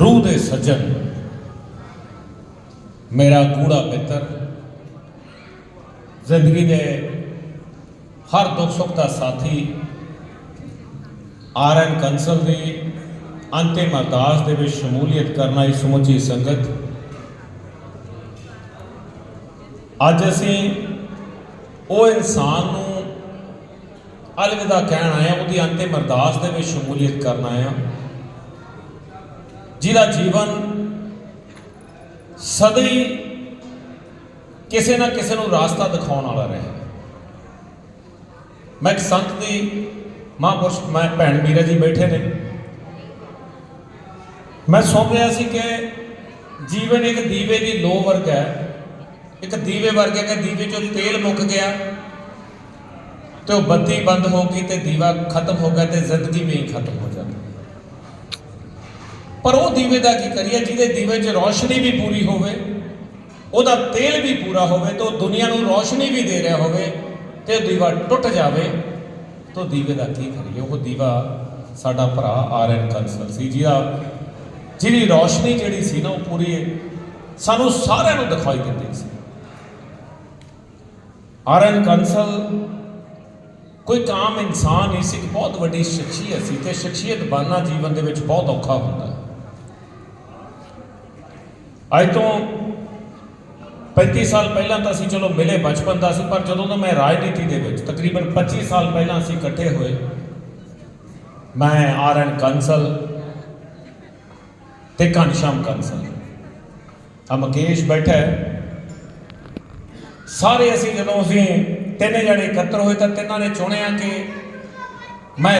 ਰੂਹ ਦੇ ਸੱਜਣ। ਮੇਰਾ ਕੂੜਾ ਮਿੱਤਰ, ਜ਼ਿੰਦਗੀ ਦੇ ਹਰ ਦੁੱਖ ਸੁੱਖ ਦਾ ਸਾਥੀ, ਆਰਐਨ ਕੰਸਲ ਦੀ ਅੰਤਿਮ ਅਰਦਾਸ ਦੇ ਵਿੱਚ ਸ਼ਮੂਲੀਅਤ ਕਰਨਾ ਇਹ ਸਮੁੱਚੀ ਸੰਗਤ। ਅੱਜ ਅਸੀਂ ਉਹ ਇਨਸਾਨ ਨੂੰ ਅਲਵਿਦਾ ਕਹਿਣ ਆਏ ਹਾਂ, ਉਹਦੀ ਅੰਤਿਮ ਅਰਦਾਸ ਦੇ ਵਿੱਚ ਸ਼ਮੂਲੀਅਤ ਕਰਨ ਆਏ ਜਿਹਦਾ ਜੀਵਨ ਸਦਾ ਕਿਸੇ ਨਾ ਕਿਸੇ ਨੂੰ ਰਾਸਤਾ ਦਿਖਾਉਣ ਵਾਲਾ ਰਹੇ। ਮੈਂ ਇੱਕ ਸੰਤ ਦੀ ਮਹਾਂਪੁਰਸ਼ ਮੈਂ ਭੈਣ ਮੀਰਾ ਜੀ ਬੈਠੇ ਨੇ। ਮੈਂ ਸੁਣ ਰਿਹਾ ਸੀ ਕਿ ਜੀਵਨ ਇੱਕ ਦੀਵੇ ਦੀ ਲੋ ਵਰਗ ਹੈ। ਇੱਕ ਦੀਵੇ ਵਰਗ ਹੈ ਕਿ ਦੀਵੇ ਚੋਂ ਤੇਲ ਮੁੱਕ ਗਿਆ ਤੇ ਉਹ ਬੱਤੀ ਬੰਦ ਹੋ ਗਈ ਤੇ ਦੀਵਾ ਖਤਮ ਹੋ ਗਿਆ ਤੇ ਜ਼ਿੰਦਗੀ ਵੀ ਖਤਮ ਹੋ ਜਾਂਦੀ। ਪਰ ਉਹ ਦੀਵੇ ਦਾ ਕੀ ਕਰੀਏ, ਜਿਹਦੇ ਦੀਵੇ 'ਚ ਰੌਸ਼ਨੀ ਵੀ ਪੂਰੀ ਹੋਵੇ, ਉਹਦਾ ਤੇਲ ਵੀ ਪੂਰਾ ਹੋਵੇ, ਤੇ ਉਹ ਦੁਨੀਆ ਨੂੰ ਰੋਸ਼ਨੀ ਵੀ ਦੇ ਰਿਹਾ ਹੋਵੇ, ਤੇ ਦੀਵਾ ਟੁੱਟ ਜਾਵੇ, ਤਾਂ ਦੀਵੇ ਦਾ ਕੀ ਕਰੀਏ? ਉਹ ਦੀਵਾ ਸਾਡਾ ਭਰਾ ਆਰਐਨ ਕੰਸਲ ਸੀ, ਜਿਹਦਾ ਜਿਹਦੀ ਰੋਸ਼ਨੀ ਜਿਹੜੀ ਸੀ ਨਾ, ਉਹ ਪੂਰੀ ਸਾਨੂੰ ਸਾਰਿਆਂ ਨੂੰ ਦਿਖਾਈ ਦਿੰਦੀ ਸੀ। ਆਰਐਨ ਕੰਸਲ ਕੋਈ ਕਾਮ ਇਨਸਾਨ ਨਹੀਂ ਸੀ, ਇੱਕ ਬਹੁਤ ਵੱਡੀ ਸ਼ਖਸੀਅਤ ਸੀ, ਤੇ ਸ਼ਖਸੀਅਤ ਬਾਨਾ ਜੀਵਨ ਦੇ ਵਿੱਚ ਬਹੁਤ ਔਖਾ ਹੁੰਦਾ ਹੈ। ਅੱਜ ਤੋਂ 35 ਸਾਲ ਪਹਿਲਾਂ ਤਾਂ ਅਸੀਂ ਚਲੋ ਮਿਲੇ ਬਚਪਨ ਦਾ ਸੀ, ਪਰ ਜਦੋਂ ਤੋਂ ਮੈਂ ਰਾਜਨੀਤੀ ਦੇ ਵਿੱਚ ਤਕਰੀਬਨ 25 ਸਾਲ ਪਹਿਲਾਂ ਅਸੀਂ ਇਕੱਠੇ ਹੋਏ, ਮੈਂ ਆਰਐਨ ਕੰਸਲ ਤੇ ਘਨਸ਼ਾਮ ਕੰਸਲ। ਆ ਮੁਕੇਸ਼ ਬੈਠਾ ਹੈ। ਸਾਰੇ ਅਸੀਂ ਜਦੋਂ ਅਸੀਂ ਤਿੰਨ ਜਣੇ ਇਕੱਤਰ ਹੋਏ ਤਾਂ ਤਿੰਨਾਂ ਨੇ ਚੁਣਿਆ ਕਿ